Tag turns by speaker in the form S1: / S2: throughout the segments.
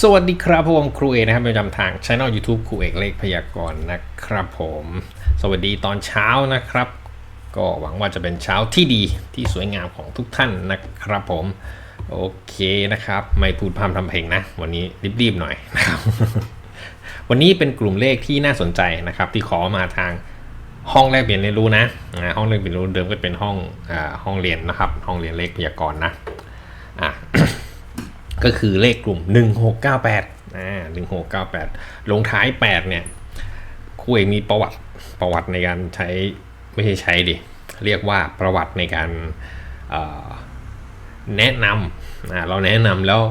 S1: สวัสดีครับผมครูเอกนะครับประจำทางช่อง YouTube ครูเอกเลขพยากรณ์นะครับผม สวัสดีตอนเช้านะครับ ก็หวังว่าจะเป็นเช้าที่ดีที่สวยงามของทุกท่านนะครับผม โอเคนะครับ ไม่พูดพร่ำทำเพลงนะ วันนี้รีบๆหน่อยนะครับ วันนี้เป็นกลุ่มเลขที่น่าสนใจนะครับ ที่ขอมาทางห้องแลกเปลี่ยนเรียนรู้นะห้องแลกเปลี่ยนเรียนรู้เดิมก็เป็นห้องอห้องเรียนนะครับ ห้องเรียนเลขพยากรณ์นะ ก็คือเลขกลุ่ม 1698อ่า1698 ลงท้าย 8 เนี่ยครูเอกมีประวัติประวัติในการใช้ไม่ใช่ใช้ดิ เรียกว่าประวัติในการแนะนำอ่าเราแนะนำแล้ว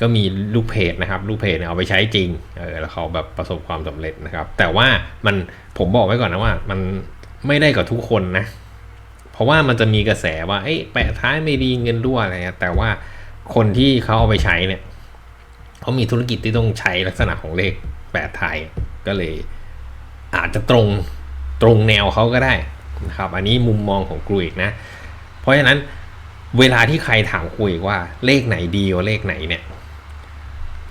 S1: ก็มีลูกเพจนะครับ ลูกเพจเเอาไปใช้จริงเออแล้วเขาแบบประสบความสำเร็จนะครับ แต่ว่ามันผมบอกไว้ก่อนนะว่า มันไม่ได้กับทุกคนนะ เพราะว่ามันจะมีกระแสว่าเอ้แปะท้ายไม่ดีเงินรั่วอะไรเงี้ยแต่ว่า คนที่เขาเอาไปใช้เนี่ยเขามีธุรกิจที่ต้องใช้ลักษณะของเลขแปดไทย ก็เลย อาจจะตรงตรงแนวเขาก็ได้นะครับ อันนี้มุมมองของครูอีกนะ เพราะฉะนั้นเวลาที่ใครถามครูอีกว่าเลขไหนดีกว่าเลขไหนเนี่ย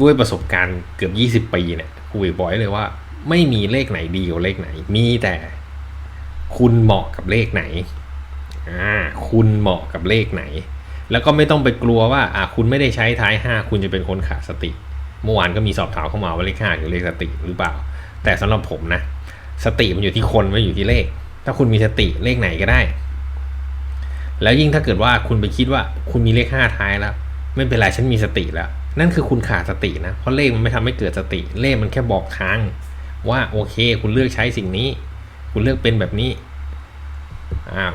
S1: ด้วยประสบการณ์เกือบ 20 ปีเนี่ยครูอีกบอกเลยว่า ไม่มีเลขไหนดีกว่าเลขไหน มีแต่คุณเหมาะกับเลขไหนอ่าคุณเหมาะกับเลขไหน แล้วก็ไม่ต้องไปกลัวว่าอ่าคุณไม่ได้ใช้ท้าย 5 คุณจะเป็นคนขาดสติ เมื่อวานก็มีสอบถามเข้ามาว่าเลข5คือเลขสติหรือเปล่า แต่สำหรับผมนะ สติมันอยู่ที่คนไม่อยู่ที่เลข ถ้าคุณมีสติเลขไหนก็ได้ แล้วยิ่งถ้าเกิดว่าคุณไปคิดว่าคุณมีเลข5ท้ายแล้ว ไม่เป็นไรฉันมีสติแล้ว นั่นคือคุณขาดสตินะเพราะเลขมันไม่ทำให้เกิดสติ เลขมันแค่บอกทาง ว่าโอเค คุณเลือกใช้สิ่งนี้ คุณเลือกเป็นแบบนี้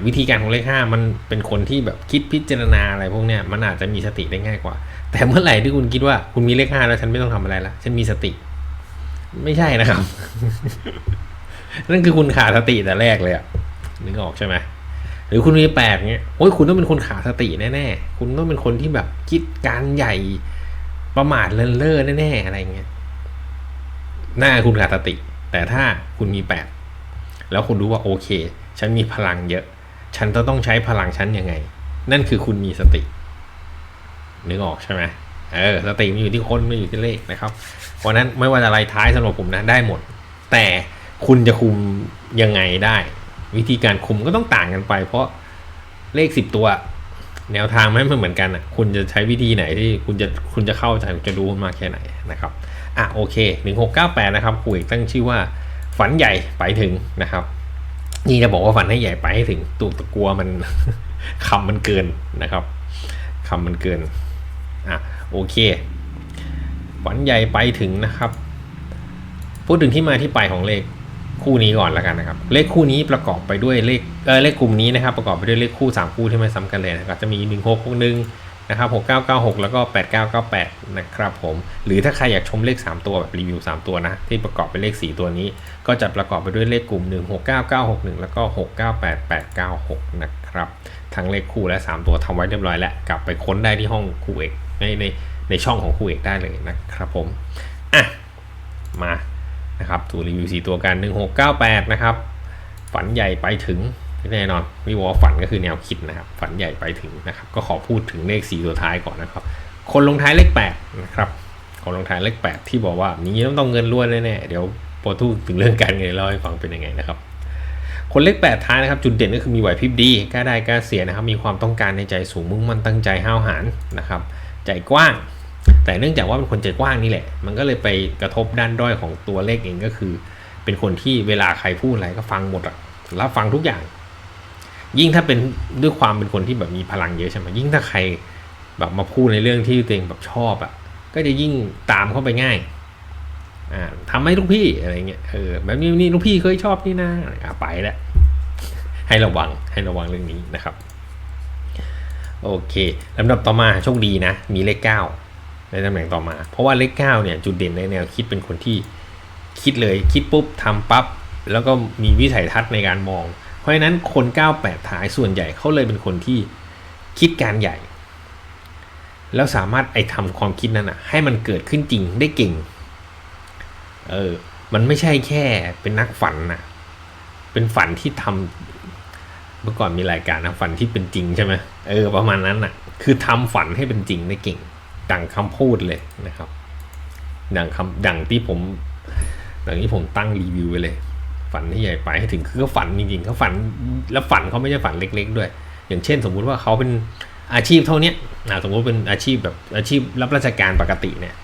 S1: วิธีการของเลขห้ามันเป็นคนที่แบบคิดพิจารณาอะไรพวกเนี้ยมันอาจจะมีสติได้ง่ายกว่า แต่เมื่อไหร่ที่คุณคิดว่าคุณมีเลขห้าแล้วฉันไม่ต้องทำอะไรละฉันมีสติ ไม่ใช่นะครับ นั่นคือคุณขาดสติแต่แรกเลยอะนึกออกใช่ไหมหรือคุณมีแปดเงี้ยโอ้ยคุณต้องเป็นคนขาดสติแน่ๆคุณต้องเป็นคนที่แบบคิดการใหญ่ประมาทเลินเล่อแน่ๆอะไรเงี้ยหน้าคุณขาดสติ แต่ถ้าคุณมีแปดแล้วคุณรู้ว่าโอเค ฉันมีพลังเยอะ ฉันจะต้องใช้พลังฉันยังไง นั่นคือคุณมีสติ นึกออกใช่ไหมเออสติมันอยู่ที่คนไม่อยู่ที่เลขนะครับ เพราะนั้นไม่ว่าอะไรท้ายสำหรับผมนะได้หมด แต่คุณจะคุมยังไงได้ วิธีการคุมก็ต้องต่างกันไป เพราะเลขสิบตัว แนวทางไม่เหมือนกันอะ คุณจะใช้วิธีไหนที่คุณจะคุณจะเข้าใจจะรู้มากแค่ไหนนะครับอะโอเคหนึ่งหกเก้าแปดนะครับคุยตั้งชื่อว่าฝันใหญ่ไปถึงนะครับ นี่จะบอกว่าฝันให้ใหญ่ไปให้ถึงตัวตะกัวมันคำมันเกินนะครับคำมันเกินอะโอเค ฝันใหญ่ไปถึงนะครับ พูดถึงที่มาที่ไปของเลขคู่นี้ก่อนแล้วกันนะครับ เลขคู่นี้ประกอบไปด้วยเลขเออเลขกลุ่มนี้นะครับ ประกอบไปด้วยเลขคู่ 3 คู่ที่ไม่ซ้ำกันเลยนะครับจะมี 1 6 6 1 นะครับ6996 แล้วก็ 8998 นะครับผม หรือถ้าใครอยากชมเลข 3 ตัวแบบรีวิว 3 ตัวนะ ที่ประกอบเป็นเลข 4 ตัวนี้ ก็จะประกอบไปด้วยเลขกลุ่ม 169961 แล้วก็ 698896 นะครับ ทั้งเลขคู่และ 3 ตัวทำไว้เรียบร้อยแล้ว กลับไปค้นได้ที่ห้องครูเอกในในในช่องของครูเอกได้เลยนะครับผม อะ มานะครับตัวรีวิว 4 ตัวกัน 1698 นะครับ ฝันใหญ่ไปถึง แน่นอนวิวอฝันก็คือแนวคิดนะครับ ฝันใหญ่ไปถึงนะครับ ก็ขอพูดถึงเลข 4 ตัวท้ายก่อนนะครับ คนลงท้ายเลข 8 นะครับคนลงท้ายเลข 8 ที่บอกว่านี้ต้องต้องเงินล้วนแน่ๆเดี๋ยวพอทูดถึงเรื่องการเงินเล่าให้ฟังเป็นยังไงนะครับ คนเลข 8 ท้ายนะครับ จุดเด่นก็คือมีไหวพริบดีกล้าได้กล้าเสียนะครับ มีความต้องการในใจสูงมุ่งมั่นตั้งใจห้าวหาญนะครับ ใจกว้าง แต่เนื่องจากว่าเป็นคนใจกว้างนี่แหละ มันก็เลยไปกระทบด้านด้อยของตัวเลขเองก็คือ เป็นคนที่เวลาใครพูดอะไรก็ฟังหมดอะรับฟังทุกอย่าง ยิ่งถ้าเป็นด้วยความเป็นคนที่แบบมีพลังเยอะใช่ไหมยิ่งถ้าใครแบบมาพูดในเรื่องที่ตัวเองแบบชอบอะก็จะยิ่งตามเข้าไปง่ายอ่าทำให้ลูกพี่อะไรเงี้ยเออแบบนี้นี่ลูกพี่เคยชอบนี่นะอะไปแล้วให้ระวังให้ระวังเรื่องนี้นะครับ โอเคลำดับต่อมาโชคดีนะ มีเลขเก้าในตำแหน่งต่อมา เพราะว่าเลขเก้าเนี่ยจุดเด่นในแนวคิดเป็นคนที่คิดเลยคิดปุ๊บทำปั๊บแล้วก็มีวิสัยทัศน์ในการมอง ราะฉะนั้นคน98ท้ายส่วนใหญ่เขาเลยเป็นคนที่คิดการใหญ่ แล้วสามารถไอ้ทำความคิดนั้นอะให้มันเกิดขึ้นจริงได้เก่งเออมันไม่ใช่แค่เป็นนักฝันนะเป็นฝันที่ทำเมื่อก่อนมีรายการนะฝันที่เป็นจริงใช่ไหมเออประมาณนั้นน่ะ คือทำฝันให้เป็นจริงได้เก่ง ดังคำพูดเลยนะครับอย่างคำอย่างที่ผมอย่างที่ผมตั้งรีวิวไว้เลย ฝันที่ใหญ่ไปให้ถึงคือเขาฝันจริงๆเขาฝันแล้วฝันเขาไม่ใช่ฝันเล็ก ๆ ด้วย อย่างเช่น สมมุติว่าเขาเป็นอาชีพเท่านี้นะสมมติเป็นอาชีพแบบอาชีพรับราชการปกติเนี่ย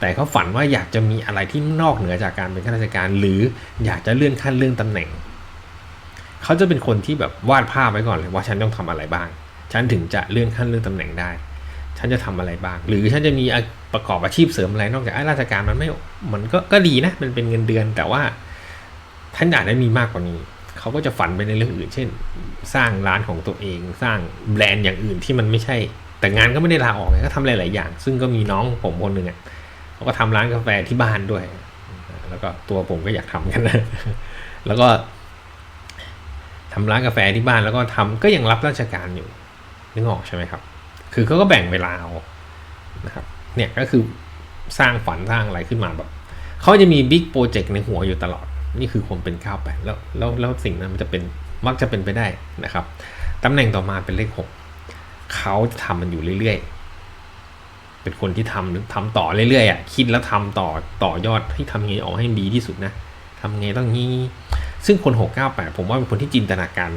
S1: แต่เขาฝันว่าอยากจะมีอะไรที่นอกเหนือจากการเป็นข้าราชการ หรืออยากจะเลื่อนขั้นเลื่อนตำแหน่งเขาจะเป็นคนที่แบบวาดภาพไว้ก่อนเลยว่าฉันต้องทำอะไรบ้าง ฉันถึงจะเลื่อนขั้นเลื่อนตำแหน่งได้ ฉันจะทำอะไรบ้าง หรือฉันจะมีประกอบอาชีพเสริมอะไรนอกจากราชการมันไม่มันก็ก็ดีนะมันเป็นเงินเดือนแต่ว่า ท่านอยากได้มีมากกว่านี้ เขาก็จะฝันไปในเรื่องอื่น เช่น สร้างร้านของตัวเอง สร้างแบรนด์อย่างอื่นที่มันไม่ใช่ แต่งานก็ไม่ได้ลาออกไงก็ทำหลาย ๆ อย่าง ซึ่งก็มีน้องผมคนหนึ่งอะเขาก็ทำร้านกาแฟที่บ้านด้วย แล้วก็ตัวผมก็อยากทำกันนะแล้วก็ทำร้านกาแฟที่บ้านแล้วก็ทำก็ยังรับราชการอยู่นึกออกใช่ไหมครับ คือเขาก็แบ่งเวลาเอานะครับ เนี่ยก็คือสร้างฝันสร้างอะไรขึ้นมาแบบเขาจะมีบิ๊กโปรเจกต์ในหัวอยู่ตลอด นี่คือความเป็นข้าแปดแล้วแล้วแล้วสิ่งนั้นมันจะเป็นมักจะเป็นไปได้นะครับตำแหน่งต่อมาเป็นเลขหกเขาจะทำมันอยู่เรื่อยๆ เป็นคนที่ทำทำต่อเรื่อยๆอะคิดแล้วทำต่อต่อยอดให้ทำไงออกให้ดีที่สุดนะทำไงต้องงี้ซึ่งคนหกเก้าแปดผมว่าเป็นคนที่จินตนาการ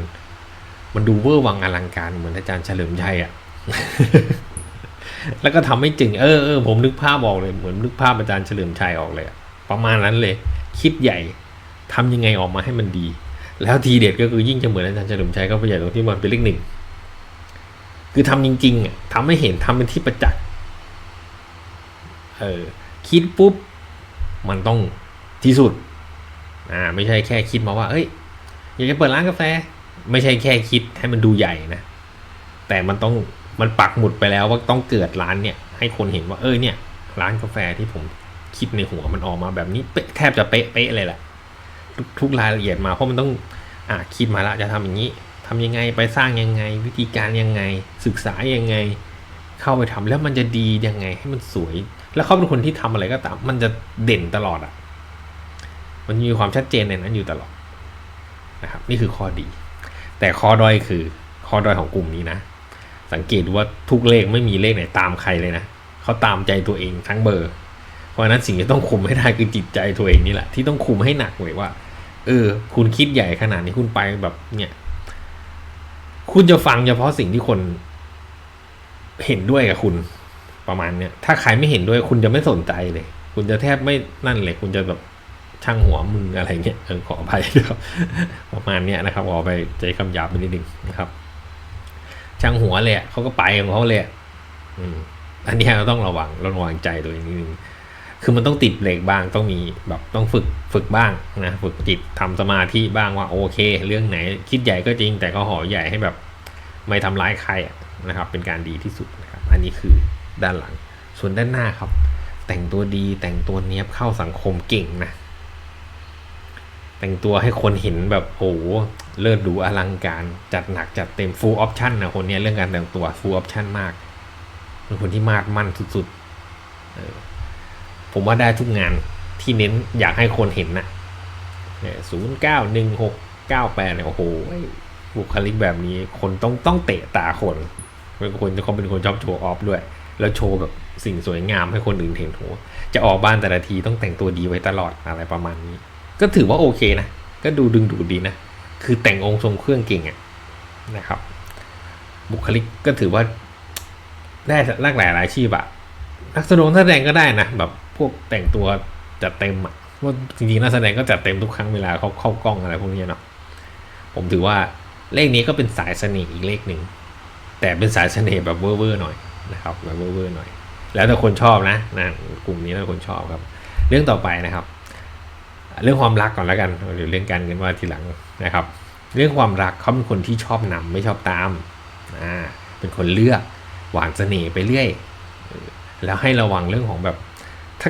S1: มันดูเวอร์วังอลังการเหมือนอาจารย์เฉลิมชัยอะแล้วก็ทำให้จริงเออเออผมนึกภาพออกเลยเหมือนนึกภาพอาจารย์เฉลิมชัยออกเลย ประมาณนั้นเลย คิดใหญ่ ทำยังไงออกมาให้มันดี แล้วทีเด็ดก็คือยิ่งจะเหมือนอาจารย์เฉลิมชัยก็ไปใหญ่ตรงที่มันเป็นเลขหนึ่งคือทำจริงๆอะทำให้เห็นทำเป็นที่ประจักษ์เออคิดปุ๊บมันต้องที่สุดอ่าไม่ใช่แค่คิดมาว่าเอ้ยอยากจะเปิดร้านกาแฟ ไม่ใช่แค่คิดให้มันดูใหญ่นะ แต่มันต้องมันปักหมุดไปแล้วว่าต้องเกิดร้านเนี่ย ให้คนเห็นว่าเออเนี่ย ร้านกาแฟที่ผมคิดในหัวมันออกมาแบบนี้เป๊ะแทบจะเป๊ะเป๊ะเลยแหละ ทุกรายละเอียดมา เพราะมันต้องอ่าคิดมาละจะทำอย่างนี้ทำยังไงไปสร้างยังไง วิธีการยังไง ศึกษายังไง เข้าไปทำแล้วมันจะดียังไงให้มันสวย แล้วเขาเป็นคนที่ทำอะไรก็ตาม มันจะเด่นตลอดอะ มันมีความชัดเจนในนั้นอยู่ตลอดนะครับ นี่คือข้อดี แต่ข้อด้อยคือข้อด้อยของกลุ่มนี้นะ สังเกตดูว่าทุกเลขไม่มีเลขไหนตามใครเลยนะเขาตามใจตัวเองทั้งเบอร์ เพราะฉะนั้นสิ่งที่ต้องคุมให้ได้คือจิตใจตัวเองนี่แหละที่ต้องคุมให้หนักเลยว่า เออ คุณคิดใหญ่ขนาดนี้คุณไปแบบ เนี่ย คุณจะฟังเฉพาะสิ่งที่คน เห็นด้วยกับคุณประมาณเนี้ยถ้าใครไม่เห็นด้วย คุณจะไม่สนใจเลย คุณจะแทบไม่นั่นเลย คุณจะแบบช่างหัวมึงอะไรเงี้ยเออขออภัยนะครับประมาณเนี้ยนะครับขอไปใจคำหยาบไปนิดนึงนะครับ ช่างหัวเลยเขาก็ไปของเขาเลยอะอืมอันนี้เราต้องระวังระวังใจตัวเองนิดนึง คือมันต้องติดเบรกบ้างต้องมีแบบต้องฝึกฝึกบ้างนะฝึกจิตทำสมาธิบ้างว่าโอเค เรื่องไหนคิดใหญ่ก็จริง แต่ก็ห่อใหญ่ให้แบบไม่ทำร้ายใครนะครับ เป็นการดีที่สุดนะครับอันนี้คือด้านหลัง ส่วนด้านหน้าครับ แต่งตัวดีแต่งตัวเนี้ยบเข้าสังคมเก่งนะ แต่งตัวให้คนเห็นแบบโอ้เลิศหรูอลังการจัดหนักจัดเต็ม full option นะคนเนี้ยเรื่องการแต่งตัว full option มากเป็นคนที่มาดมั่นสุดๆเออ ผมว่าได้ทุกงานที่เน้นอยากให้คนเห็นนะศูนย์เก้าหนึ่งหกเก้าแปดเนี่ยโอ้โหบุคลิกแบบนี้คนต้องต้องเตะตาคนเป็นคนเขาเป็นคนชอบโชว์ออฟด้วย แล้วโชว์แบบสิ่งสวยงามให้คนอื่นเห็นโหจะออกบ้านแต่ละทีต้องแต่งตัวดีไว้ตลอดอะไรประมาณนี้ ก็ถือว่าโอเคนะ ก็ดูดึงดูดดีนะ คือแต่งองค์ทรงเครื่องเก่งอะนะครับ บุคลิกก็ถือว่าได้หลากหลายอาชีพอะนักแสดงนักแสดงก็ได้นะแบบ พวกแต่งตัวจัดเต็มอะว่าจริงๆนักแสดงก็จัดเต็มทุกครั้งเวลาเขาเข้ากล้องอะไรพวกนี้เนาะผมถือว่าเลขนี้ก็เป็นสายเสน่ห์อีกเลขหนึ่งแต่เป็นสายเสน่ห์แบบเวอร์ๆหน่อยนะครับแบบเวอร์ๆหน่อย แล้วแต่คนชอบนะนะกลุ่มนี้แล้วคนชอบครับ เรื่องต่อไปนะครับ เรื่องความรักก่อนแล้วกันเดี๋ยวเรื่องการเงินว่าทีหลังนะครับ เรื่องความรักเขาเป็นคนที่ชอบนำไม่ชอบตามอ่าเป็นคนเลือกหวานเสน่ห์ไปเรื่อยแล้วให้ระวังเรื่องของแบบ ถ้า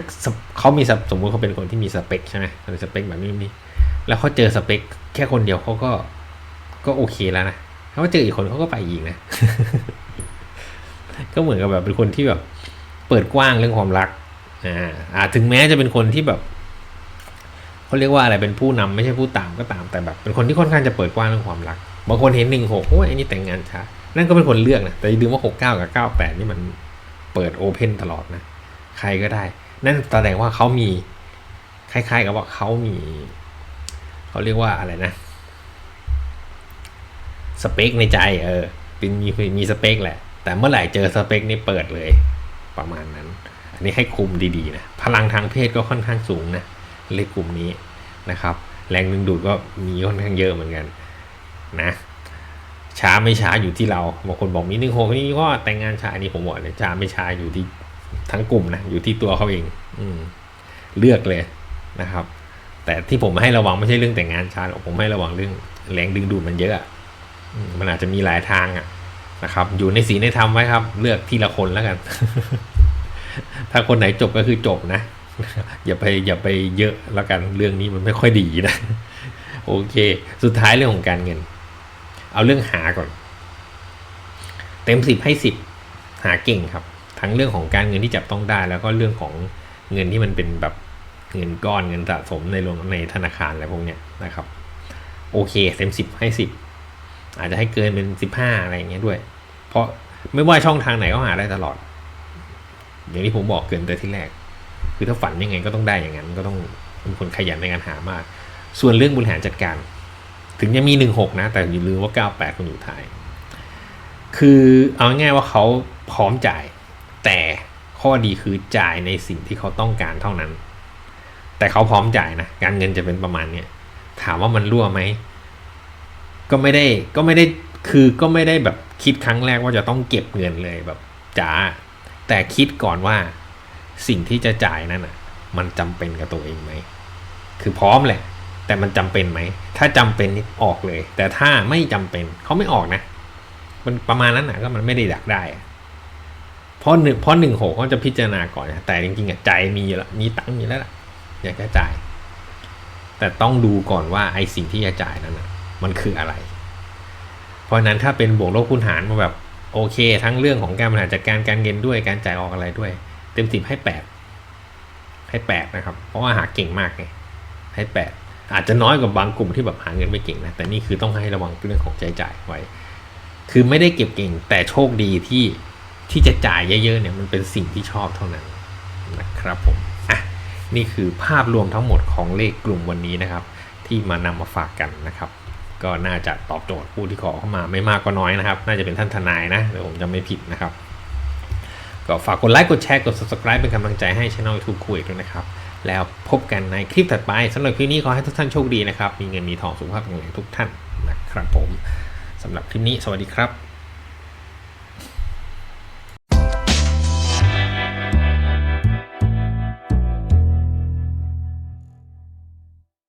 S1: เขามีสมมุติเขาเป็นคนที่มีสเปคใช่ไหมสเปคแบบนี้นี่แล้วเขาเจอสเปคแค่คนเดียวเขาก็ก็โอเคแล้วนะถ้าเขาเจออีกคนเขาก็ไปอีกนะ ก็เหมือนกับแบบเป็นคนที่แบบ เปิดกว้างเรื่องความรัก อ่าถึงแม้จะเป็นคนที่แบบเขาเรียกว่าอะไรเป็นผู้นำไม่ใช่ผู้ตามก็ตามแต่แบบ เป็นคนที่ค่อนข้างจะเปิดกว้างเรื่องความรักบางคนเห็นหนึ่งหกโอ้ยอันนี้แต่งงานช้านั่นก็เป็นคนเลือกนะแต่อย่าลืมว่าหกเก้ากับเก้าแปดนี่มันเปิดโอเพนตลอดนะ ใครก็ได้ นั่นแสดงว่าเขามีคล้ายๆกับว่าเขามีเขาเรียกว่าอะไรนะ สเปคในใจเออเป็นมีมีสเปคแหละ แต่เมื่อไหร่เจอสเปคนี่เปิดเลยประมาณนั้น อันนี้ให้คุมดีๆนะพลังทางเพศก็ค่อนข้างสูงนะเลขกลุ่มนี้นะครับ แรงดึงดูดก็มีค่อนข้างเยอะเหมือนกันนะช้าไม่ช้าอยู่ที่เราบางคนบอกมีหนึ่งหกนี่ก็แต่งงานช้าอันนี้ผมบอกเลยช้าไม่ช้าอยู่ที่ ทั้งกลุ่มนะอยู่ที่ตัวเขาเอง อืม เลือกเลยนะครับ แต่ที่ผมให้ระวังไม่ใช่เรื่องแต่งงานช้าหรอกผมให้ระวังเรื่องแรงดึงดูดมันเยอะมันอาจจะมีหลายทางอะนะครับ อยู่ในสีลในธรรมไว้ครับ เลือกทีละคนแล้วกัน ถ้าคนไหนจบก็คือจบนะอย่าไปอย่าไปเยอะแล้วกันเรื่องนี้มันไม่ค่อยดีนะโอเค สุดท้ายเรื่องของการเงิน เอาเรื่องหาก่อน เต็มสิบให้สิบหาเก่งครับ ทั้งเรื่องของการเงินที่จับต้องได้ แล้วก็เรื่องของเงินที่มันเป็นแบบเงินก้อนเงินสะสมในโรงในธนาคารอะไรพวกเนี้ยนะครับ โอเคเต็มสิบให้สิบอาจจะให้เกินเป็นสิบห้าอะไรอย่างเงี้ยด้วย เพราะไม่ว่าช่องทางไหนก็หาได้ตลอด อย่างที่ผมบอกเกินแต่ที่แรก คือถ้าฝันยังไงก็ต้องได้อย่างนั้น ก็ต้องเป็นคนขยันในการหามาก ส่วนเรื่องบริหารจัดการ ถึงยังมีหนึ่งหกนะ แต่อย่าลืมว่าเก้าแปดคนอยู่ท้าย คือเอาง่ายว่าเขาพร้อมจ่าย แต่ข้อดีคือจ่ายในสิ่งที่เขาต้องการเท่านั้น แต่เขาพร้อมจ่ายนะ การเงินจะเป็นประมาณเนี้ยถามว่ามันรั่วไหม ก็ไม่ได้ก็ไม่ได้คือก็ไม่ได้แบบคิดครั้งแรกว่าจะต้องเก็บเงินเลยแบบจ๋าแต่คิดก่อนว่าสิ่งที่จะจ่ายนั้นอะ มันจำเป็นกับตัวเองไหมคือพร้อมแหละ แต่มันจำเป็นไหม ถ้าจำเป็นออกเลย แต่ถ้าไม่จำเป็นเขาไม่ออกนะ มันประมาณนั้นนะก็มันไม่ได้ดักได้ เพราะหนึ่งเพราะหนึ่งหกเขาจะพิจารณาก่อนนะแต่จริงๆอะใจมีอยู่แล้วมีตังค์มีแล้วล่ะอยากจะจ่าย แต่ต้องดูก่อนว่าไอ้สิ่งที่จะจ่ายนั้นนะมันคืออะไร เพราะฉะนั้นถ้าเป็นบวกลบคูณหารมาแบบโอเค ทั้งเรื่องของการบริหารจัดการการเงินด้วยการจ่ายออกอะไรด้วย เต็มสิบให้แปดให้แปดนะครับ เพราะว่าหาเก่งมากไงให้แปดอาจจะน้อยกว่าบางกลุ่มที่แบบหาเงินไม่เก่งนะแต่นี่คือต้องให้ระวังเรื่องของใจจ่ายไว้ คือไม่ได้เก็บเก่งแต่โชคดีที่ ที่จะจ่ายเยอะๆเนี่ยมันเป็นสิ่งที่ชอบเท่านั้นนะครับผมอะนี่คือภาพรวมทั้งหมดของเลขกลุ่มวันนี้นะครับ ที่มานำมาฝากกันนะครับ ก็น่าจะตอบโจทย์ผู้ที่ขอเข้ามาไม่มากก็น้อยนะครับ น่าจะเป็นท่านทนายนะเดี๋ยวผมจะไม่ผิดนะครับ ก็ฝากกดไลค์กดแชร์กด subscribe เป็นกำลังใจให้ช่อง YouTube คุยด้วยนะครับแล้วพบกันในคลิปถัดไปสำหรับคลิปนี้ขอให้ทุกท่านโชคดีนะครับ มีเงินมีทองสุขภาพแข็งแรงทุกท่านนะครับผมสำหรับคลิปนี้สวัสดีครับ